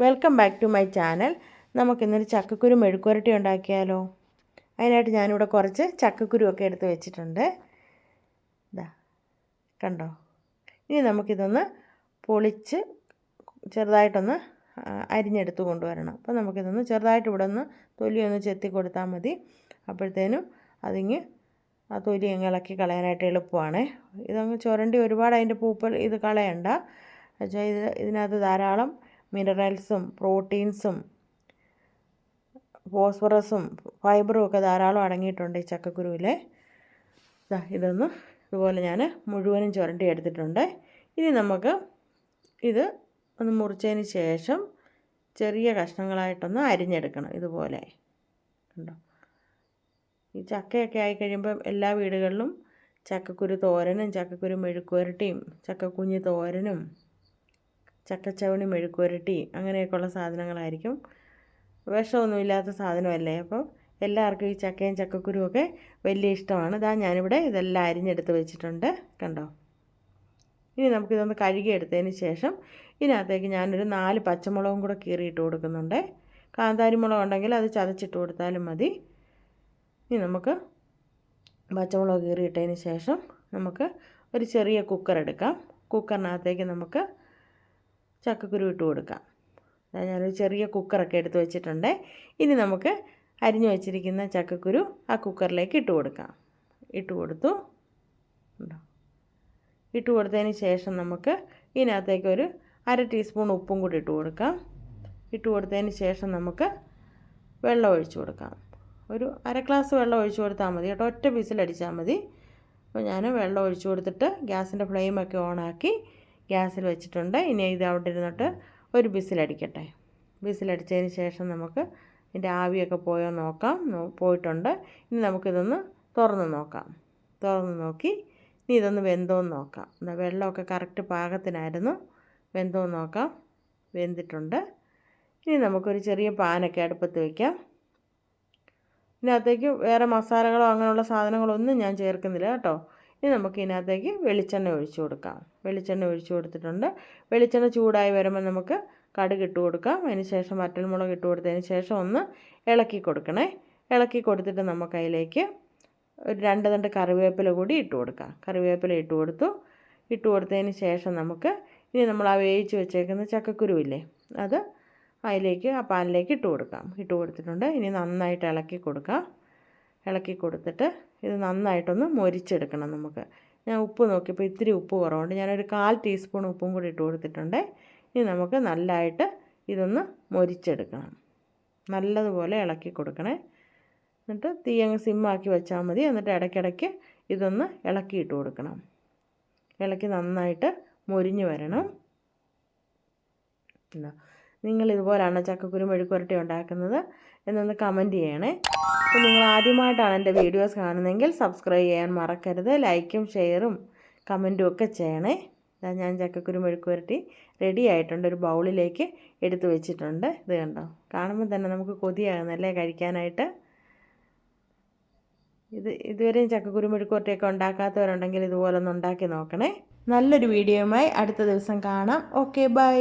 Welcome back to my channel. നമുക്കിന്നൊരു ചക്കക്കുരു മെഴുക്കുരട്ടി ഉണ്ടാക്കിയാലോ? അതിനായിട്ട് ഞാനിവിടെ കുറച്ച് ചക്കക്കുരു ഒക്കെ എടുത്ത് വെച്ചിട്ടുണ്ട്. ഇതാ കണ്ടോ? ഇനി നമുക്കിതൊന്ന് പൊളിച്ച് ചെറുതായിട്ടൊന്ന് അരിഞ്ഞെടുത്ത് കൊണ്ടുവരണം. അപ്പോൾ നമുക്കിതൊന്ന് ചെറുതായിട്ട് ഇവിടെ ഒന്ന് തൊലി ഒന്ന് ചെത്തി കൊടുത്താൽ മതി. അപ്പോഴത്തേനും അതിങ്ങ് ആ തൊലി അങ്ങ് ഇളക്കി കളയാനായിട്ട് എളുപ്പമാണ്. ഇതങ്ങ് ചുരണ്ടി ഒരുപാട് അതിന്റെ പൂപ്പൽ ഇത് കളയണ്ട. എന്നുവെച്ചാൽ ഇത് ഇതിനകത്ത് ധാരാളം മിനറൽസും പ്രോട്ടീൻസും ഫോസ്ഫറസും ഫൈബറും ഒക്കെ ധാരാളം അടങ്ങിയിട്ടുണ്ട് ഈ ചക്കക്കുരുവിൽ ഇതൊന്ന് ഇതുപോലെ ഞാൻ മുഴുവനും ചുരണ്ടി എടുത്തിട്ടുണ്ട്. ഇനി നമുക്ക് ഇത് ഒന്ന് മുറിച്ചതിന് ശേഷം ചെറിയ കഷ്ണങ്ങളായിട്ടൊന്ന് അരിഞ്ഞെടുക്കണം ഇതുപോലെ. കണ്ടോ? ഈ ചക്കയൊക്കെ ആയി കഴിയുമ്പം എല്ലാ വീടുകളിലും ചക്കക്കുരു തോരനും ചക്കക്കുരു മെഴുക്കുവരട്ടിയും ചക്കക്കുഞ്ഞ് തോരനും ചക്കച്ചവണി മെഴുക്കുരട്ടി അങ്ങനെയൊക്കെയുള്ള സാധനങ്ങളായിരിക്കും. വിഷമൊന്നുമില്ലാത്ത സാധനമല്ലേ? അപ്പോൾ എല്ലാവർക്കും ഈ ചക്കയും ചക്കക്കുരും ഒക്കെ വലിയ ഇഷ്ടമാണ്. ഇതാ ഞാനിവിടെ ഇതെല്ലാം അരിഞ്ഞെടുത്ത് വെച്ചിട്ടുണ്ട്. കണ്ടോ? ഇനി നമുക്കിതൊന്ന് കഴുകിയെടുത്തതിന് ശേഷം ഇതിനകത്തേക്ക് ഞാനൊരു നാല് പച്ചമുളകും കൂടെ കീറിയിട്ട് കൊടുക്കുന്നുണ്ട്. കാന്താരി മുളക് ഉണ്ടെങ്കിൽ അത് ചതച്ചിട്ട് കൊടുത്താലും മതി. ഇനി നമുക്ക് പച്ചമുളക് കീറിയിട്ടതിന് ശേഷം നമുക്ക് ഒരു ചെറിയ കുക്കർ എടുക്കാം. കുക്കറിനകത്തേക്ക് നമുക്ക് ചക്കക്കുരു ഇട്ട് കൊടുക്കാം. ഞാനൊരു ചെറിയ കുക്കറൊക്കെ എടുത്ത് വെച്ചിട്ടുണ്ട്. ഇനി നമുക്ക് അരിഞ്ഞു വെച്ചിരിക്കുന്ന ചക്കക്കുരു ആ കുക്കറിലേക്ക് ഇട്ട് കൊടുക്കാം. ഇട്ട് കൊടുത്തു. ഇട്ട് കൊടുത്തതിന് ശേഷം നമുക്ക് ഇതിനകത്തേക്ക് ഒരു അര ടീസ്പൂൺ ഉപ്പും കൂടി ഇട്ട് കൊടുക്കാം. ഇട്ട് കൊടുത്തതിന് ശേഷം നമുക്ക് വെള്ളം ഒഴിച്ചു കൊടുക്കാം. ഒരു അര ഗ്ലാസ് വെള്ളം ഒഴിച്ചു കൊടുത്താൽ മതി കേട്ടോ. ഒറ്റ വിസിലടിച്ചാൽ മതി. അപ്പോൾ ഞാൻ വെള്ളം ഒഴിച്ചു കൊടുത്തിട്ട് ഗ്യാസിന്റെ ഫ്ലെയിമൊക്കെ ഓണാക്കി ഗ്യാസിൽ വെച്ചിട്ടുണ്ട്. ഇനി ഇത് അവിടെ ഇരുന്നിട്ട് ഒരു ബിസിലടിക്കട്ടെ ബിസിലടിച്ചതിന് ശേഷം നമുക്ക് ഇതിന്റെ ആവിയൊക്കെ പോയോ നോക്കാം. പോയിട്ടുണ്ട്. ഇനി നമുക്കിതൊന്ന് തുറന്ന് നോക്കാം. തുറന്ന് നോക്കി ഇനി ഇതൊന്ന് വെന്തോന്ന് നോക്കാം. എന്നാൽ വെള്ളമൊക്കെ കറക്റ്റ് പാകത്തിനായിരുന്നു. വെന്തോന്ന് നോക്കാം. വെന്തിട്ടുണ്ട്. ഇനി നമുക്കൊരു ചെറിയ പാനൊക്കെ അടുപ്പത്ത് വയ്ക്കാം ഇതിനകത്തേക്ക് വേറെ മസാലകളോ അങ്ങനെയുള്ള സാധനങ്ങളോ ഒന്നും ഞാൻ ചേർക്കുന്നില്ല കേട്ടോ. ഇനി നമുക്ക് ഇതിനകത്തേക്ക് വെളിച്ചെണ്ണ ഒഴിച്ചു കൊടുക്കാം. വെളിച്ചെണ്ണ ഒഴിച്ചു കൊടുത്തിട്ടുണ്ട്. വെളിച്ചെണ്ണ ചൂടായി വരുമ്പോൾ നമുക്ക് കടുക് ഇട്ട് കൊടുക്കാം. അതിന് ശേഷം വറ്റൽമുളക് ഇട്ട് കൊടുത്തതിന് ശേഷം ഒന്ന് ഇളക്കി കൊടുക്കണേ. ഇളക്കി കൊടുത്തിട്ട് നമുക്ക് അതിലേക്ക് ഒരു രണ്ട് തണ്ട് കറിവേപ്പില കൂടി ഇട്ട് കൊടുക്കാം. കറിവേപ്പില ഇട്ട് കൊടുത്തു. ഇട്ട് കൊടുത്തതിന് ശേഷം നമുക്ക് ഇനി നമ്മൾ ആ വേവിച്ച് വെച്ചേക്കുന്ന ചക്കക്കുരുവില്ലേ അത് അതിലേക്ക് ആ പാനിലേക്ക് ഇട്ട് കൊടുക്കാം. ഇട്ട് കൊടുത്തിട്ടുണ്ട്. ഇനി നന്നായിട്ട് ഇളക്കി കൊടുക്കാം. ഇളക്കി കൊടുത്തിട്ട് ഇത് നന്നായിട്ടൊന്ന് മൊരിച്ചെടുക്കണം നമുക്ക്. ഞാൻ ഉപ്പ് നോക്കിയപ്പോൾ ഇത്തിരി ഉപ്പ് കുറവുണ്ട്. ഞാനൊരു കാൽ ടീസ്പൂൺ ഉപ്പും കൂടി ഇട്ട് കൊടുത്തിട്ടുണ്ട്. ഇനി നമുക്ക് നല്ലതായിട്ട് ഇതൊന്ന് മൊരിച്ചെടുക്കണം. നല്ലതുപോലെ ഇളക്കി കൊടുക്കണേ. എന്നിട്ട് തീ അങ്ങ് സിമ്മാക്കി വെച്ചാൽ മതി. എന്നിട്ട് ഇടയ്ക്കിടയ്ക്ക് ഇതൊന്ന് ഇളക്കിയിട്ട് കൊടുക്കണം. ഇളക്കി നന്നായിട്ട് മൊരിഞ്ഞ് വരണം. എന്താ നിങ്ങൾ ഇതുപോലാണ് ചക്കക്കുരു മെഴുക്കുരട്ടി ഉണ്ടാക്കുന്നത് എന്നൊന്ന് കമന്റ് ചെയ്യണേ. അപ്പോൾ നിങ്ങൾ ആദ്യമായിട്ടാണ് എന്റെ വീഡിയോസ് കാണുന്നതെങ്കിൽ സബ്സ്ക്രൈബ് ചെയ്യാൻ മറക്കരുത് ലൈക്കും ഷെയറും കമന്റും ഒക്കെ ചെയ്യണേ. ഇതാ ഞാൻ ചക്കക്കുരു മെഴുക്കുരട്ടി റെഡി ആയിട്ടുണ്ട് ഒരു ബൗളിലേക്ക് എടുത്തു വെച്ചിട്ടുണ്ട്. ഇത് കണ്ടോ? കാണുമ്പോൾ തന്നെ നമുക്ക് കൊതിയാകുന്നല്ലേ കഴിക്കാനായിട്ട്? ഇത് ഇതുവരെയും ചക്കക്കുരു മെഴുക്കുരട്ടിയൊക്കെ ഉണ്ടാക്കാത്തവരുണ്ടെങ്കിൽ ഇതുപോലെ ഒന്ന് ഉണ്ടാക്കി നോക്കണേ. നല്ലൊരു വീഡിയോയുമായി അടുത്ത ദിവസം കാണാം. Okay bye